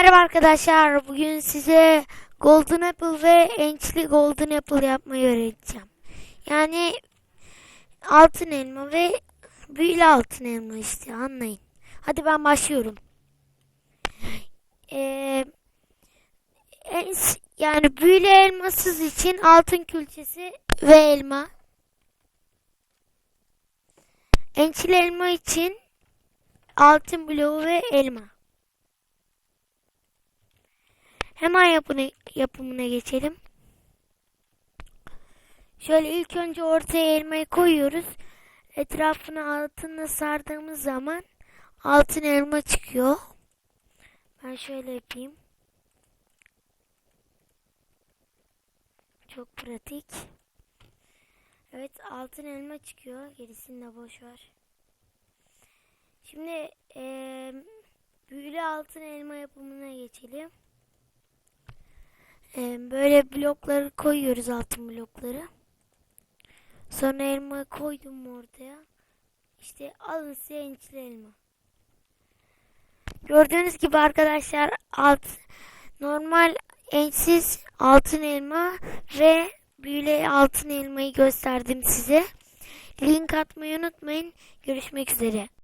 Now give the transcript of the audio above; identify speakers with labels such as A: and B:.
A: Merhaba arkadaşlar. Bugün size Golden Apple ve ençli Golden Apple yapmayı öğreteceğim. Yani altın elma ve büyülü altın elma işte anlayın. Hadi ben başlıyorum. Ee, yani büyülü elmasız için altın külçesi ve elma. Ençli elma için altın bloğu ve elma. Hemen yapını, yapımına geçelim. Şöyle ilk önce ortaya elmayı koyuyoruz. Etrafını altınla sardığımız zaman altın elma çıkıyor. Ben şöyle yapayım. Çok pratik. Evet altın elma çıkıyor. Gerisini de boş ver. Şimdi eee büyülü altın elma yapımına geçelim. Ee, böyle blokları koyuyoruz altın blokları. Sonra elma koydum ortaya. İşte alın size ençli elma. Gördüğünüz gibi arkadaşlar alt normal ensiz altın elma ve büyülü altın elmayı gösterdim size. Link atmayı unutmayın. Görüşmek üzere.